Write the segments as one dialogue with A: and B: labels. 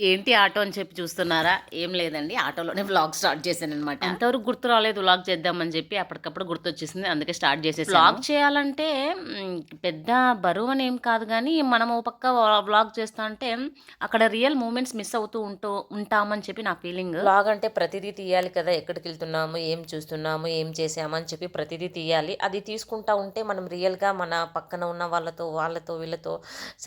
A: ఏంటి ఆటో అని చెప్పి చూస్తున్నారా? ఏం లేదండి. ఆటోలోనే వ్లాగ్ స్టార్ట్ చేశాను అనమాట అంతవరకు గుర్తు రాలేదు. వ్లాగ్ చేద్దామని చెప్పి అప్పటికప్పుడు గుర్తు వచ్చేసింది అందుకే స్టార్ట్ చేసేసి వ్లాగ్ చేయాలంటే పెద్ద బరువు అని ఏం కాదు కానీ మనం ఓ పక్క వ్లాగ్ చేస్తా అంటే అక్కడ రియల్ మూమెంట్స్ మిస్ అవుతూ ఉంటూ ఉంటామని చెప్పి నా ఫీలింగ్
B: బ్లాగ్ అంటే ప్రతిదీ తీయాలి కదా. ఎక్కడికి వెళ్తున్నాము ఏం చూస్తున్నాము ఏం చేసాము అని చెప్పి ప్రతిదీ తీయాలి. అది తీసుకుంటా ఉంటే మనం రియల్గా మన పక్కన ఉన్న వాళ్ళతో వాళ్ళతో వీళ్ళతో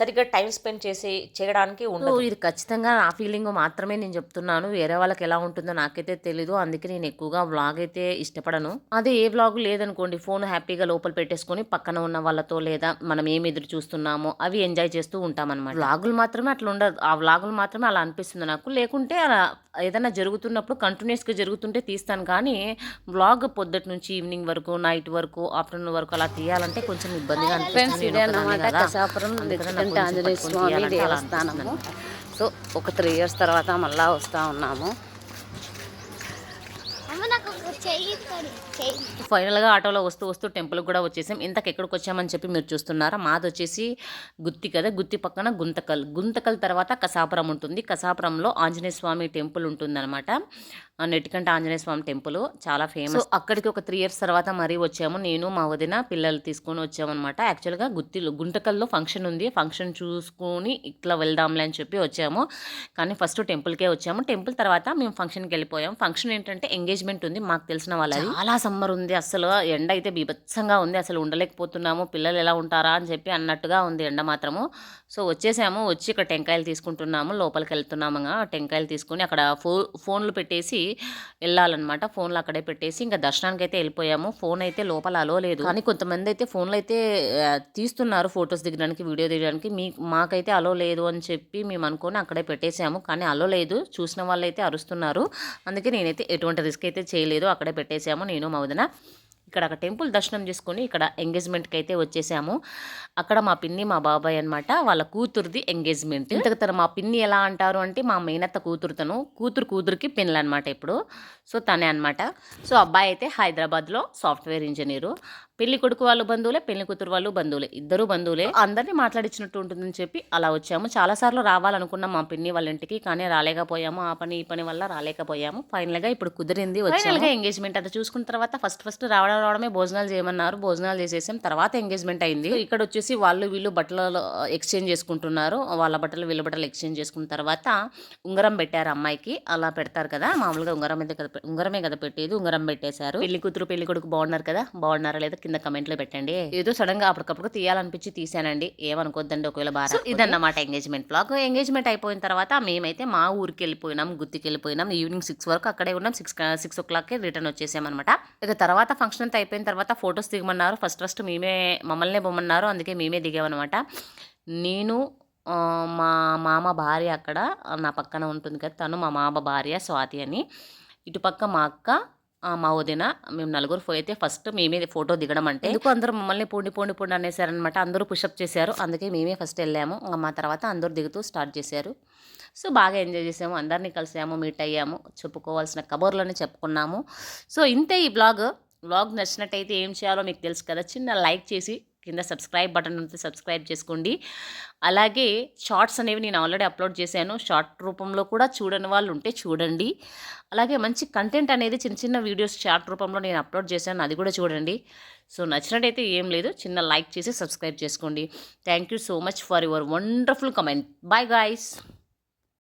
B: సరిగ్గా టైం స్పెండ్ చేసి చేయడానికి ఉండదు.
A: ఇది ఖచ్చితంగా నా ఫీలింగ్ మాత్రమే నేను చెప్తున్నాను. వేరే వాళ్ళకి ఎలా ఉంటుందో నాకైతే తెలీదు. అందుకే నేను ఎక్కువగా వ్లాగ్ అయితే ఇష్టపడను. అదే ఏ వ్లాగ్ లేదనుకోండి ఫోన్ హ్యాపీగా లోపల పెట్టేసుకొని పక్కన ఉన్న వాళ్ళతో లేదా మనం ఏం ఎదురు చూస్తున్నామో అవి ఎంజాయ్ చేస్తూ ఉంటామన్నమాట. వ్లాగులు మాత్రమే అట్లా ఉండదు. ఆ వ్లాగులు మాత్రమే అలా అనిపిస్తుంది నాకు. లేకుంటే అలా ఏదైనా జరుగుతున్నప్పుడు కంటిన్యూస్గా జరుగుతుంటే తీస్తాను. కానీ వ్లాగ్ పొద్దుటి నుంచి ఈవినింగ్ వరకు నైట్ వరకు ఆఫ్టర్నూన్ వరకు అలా తీయాలంటే కొంచెం ఇబ్బందిగా అనిపిస్తుంది.
C: సో ఒక త్రీ ఇయర్స్ తర్వాత మళ్ళా వస్తూ ఉన్నాము.
A: ఫైనల్గా ఆటోలో వస్తూ వస్తూ టెంపుల్కి కూడా వచ్చేసాం. ఇంతకు ఎక్కడికి వచ్చామని చెప్పి మీరు చూస్తున్నారా? మాది వచ్చేసి గుత్తి కదా గుత్తి పక్కన గుంతకల్. గుంతకల్ తర్వాత కసాపురం ఉంటుంది. కసాపురంలో ఆంజనేయ స్వామి టెంపుల్ ఉంటుందన్నమాట. ఆ నెట్టికంట ఆంజనేయ స్వామి టెంపుల్ చాలా ఫేమస్. అక్కడికి ఒక త్రీ ఇయర్స్ తర్వాత మరీ వచ్చాము. నేను మా వదిన పిల్లలు తీసుకొని వచ్చామన్నమాట. యాక్చువల్గా గుత్తిలో గుంటకల్లో ఫంక్షన్ ఉంది. ఫంక్షన్ చూసుకొని ఇట్లా వెళ్దాంలే అని చెప్పి వచ్చాము. కానీ ఫస్ట్ టెంపుల్కే వచ్చాము. టెంపుల్ తర్వాత మేము ఫంక్షన్కి వెళ్ళిపోయాం. ఫంక్షన్ ఏంటంటే ఎంగేజ్మెంట్ ఉంది మాకు తెలిసిన వాళ్ళది. చాలా సమ్మర్ ఉంది. అసలు ఎండ అయితే బీభత్సంగా ఉంది. అసలు ఉండలేకపోతున్నాము. పిల్లలు ఎలా ఉంటారా అని చెప్పి అన్నట్టుగా ఉంది ఎండ మాత్రము. సో వచ్చేసాము. వచ్చి ఇక్కడ టెంకాయలు తీసుకుంటున్నాము. లోపలికి వెళ్తున్నాము. టెంకాయలు తీసుకుని అక్కడ ఫో ఫోన్లు పెట్టేసి వెళ్ళాలన్నమాట. ఫోన్లు అక్కడే పెట్టేసి ఇంకా దర్శనానికి అయితే వెళ్ళిపోయాము. ఫోన్ అయితే లోపల అలో లేదు. కానీ కొంతమంది అయితే ఫోన్లు అయితే తీస్తున్నారు ఫొటోస్ దిగడానికి వీడియో దిగడానికి. మీ మాకైతే అలో లేదు అని చెప్పి మేము అనుకొని అక్కడే పెట్టేసాము. కానీ అలో లేదు. చూసిన వాళ్ళు అయితే అరుస్తున్నారు. అందుకే నేనైతే ఎటువంటి రిస్క్ అయితే చేయలేదు. అక్కడే పెట్టేసాము. నేను మా వదిన ఇక్కడ ఒక టెంపుల్ దర్శనం చేసుకొని ఇక్కడ ఎంగేజ్మెంట్కి అయితే వచ్చేసాము. అక్కడ మా పిన్ని మా బాబాయ్ అనమాట వాళ్ళ కూతురుది ఎంగేజ్మెంట్. ఇంతకు తను మా పిన్ని ఎలా అంటారు అంటే మా మేనత్త కూతురు తను కూతురు కూతురుకి పెళ్ళి అనమాట ఇప్పుడు. సో తనే అనమాట సో అబ్బాయి అయితే హైదరాబాద్లో సాఫ్ట్వేర్ ఇంజనీరు. పెళ్ళి కొడుకు వాళ్ళు బంధువులే పెళ్ళి కూతురు వాళ్ళు బంధువులే ఇద్దరు బంధువులే. అందరినీ మాట్లాడించినట్టు ఉంటుందని చెప్పి అలా వచ్చాము. చాలాసార్లు రావాలనుకున్నాం మా పిన్ని వాళ్ళ ఇంటికి కానీ రాలేకపోయాము. ఆ పని ఈ పని వల్ల రాలేకపోయాము. ఫైనల్గా ఇప్పుడు కుదిరింది ఫైనల్గా ఎంగేజ్మెంట్ అది చూసుకున్న తర్వాత ఫస్ట్ ఫస్ట్ రావడం రావడమే భోజనాలు చేయమన్నారు. భోజనాలు చేసేసాం. తర్వాత ఎంగేజ్మెంట్ అయింది. ఇక్కడ వచ్చేసి వాళ్ళు వీళ్ళు బట్టలు ఎక్స్చేంజ్ చేసుకుంటున్నారు. వాళ్ళ బట్టలు వీళ్ళ బట్టలు ఎక్స్చేంజ్ చేసుకున్న తర్వాత ఉంగరం పెట్టారు అమ్మాయికి. అలా పెడతారు కదా మామూలుగా ఉంగరం పె- ఉంగరమే కదా పెట్టేది ఉంగరం పెట్టేశారు. పెళ్ళి కూతురు పెళ్ళి కొడుకు బాగున్నారు కదా బాగున్నారా లేదా కింద కమెంట్లో పెట్టండి. ఏదో సడన్గా అప్పటికప్పుడు తీయాలనిపించి తీసానండి ఏమనుకోద్దండి ఒకవేళ బాగా ఇదన్నమాట ఎంగేజ్మెంట్ బ్లాగ్. ఎంగేజ్మెంట్ అయిపోయిన తర్వాత మేమైతే మా ఊరికి వెళ్ళిపోయినాం గుత్తికి వెళ్ళిపోయినాం ఈవినింగ్ సిక్స్ వరకు అక్కడే ఉన్నాం. సిక్స్ సిక్స్ ఓ క్లాక్కి రిటర్న్ వచ్చేసాం అనమాట ఇక తర్వాత ఫంక్షన్ అంతా అయిపోయిన తర్వాత ఫొటోస్ దిగమన్నారు. ఫస్ట్ ఫస్ట్ మేమే మమ్మల్నే బొమ్మన్నారు. అందుకే మేమే దిగామన్నమాట. నేను మా మామ భార్య అక్కడ నా పక్కన ఉంటుంది కదా తను మా మామ భార్య స్వాతి అని. ఇటుపక్క మా అక్క మా వదిన మేము నలుగురు పోయితే ఫస్ట్ మేమే ఫోటో దిగడం అంటే ఎందుకు అందరూ మమ్మల్ని పోండి పోండి పోండి అనేసారనమాట అందరూ పుషప్ చేశారు. అందుకే మేమే ఫస్ట్ వెళ్ళాము. మా తర్వాత అందరూ దిగుతూ స్టార్ట్ చేశారు. సో బాగా ఎంజాయ్ చేసాము. అందరినీ కలిసాము మీట్ అయ్యాము. చెప్పుకోవాల్సిన కబుర్లని చెప్పుకున్నాము. సో ఇంతే ఈ బ్లాగ్ బ్లాగ్ నచ్చినట్టయితే ఏం చేయాలో మీకు తెలుసు కదా. చిన్న లైక్ చేసి కింద సబ్స్క్రైబ్ బటన్ ఉంటే సబ్స్క్రైబ్ చేసుకోండి. అలాగే షార్ట్స్ అనేవి నేను ఆల్రెడీ అప్లోడ్ చేశాను. షార్ట్ రూపంలో కూడా చూడని వాళ్ళు ఉంటే చూడండి. అలాగే మంచి కంటెంట్ అనేది చిన్న చిన్న వీడియోస్ షార్ట్ రూపంలో నేను అప్లోడ్ చేశాను. అది కూడా చూడండి. సో నచ్చినట్టయితే ఏం లేదు. చిన్న లైక్ చేసి సబ్స్క్రైబ్ చేసుకోండి. Thank you so much for your wonderful comment. Bye guys.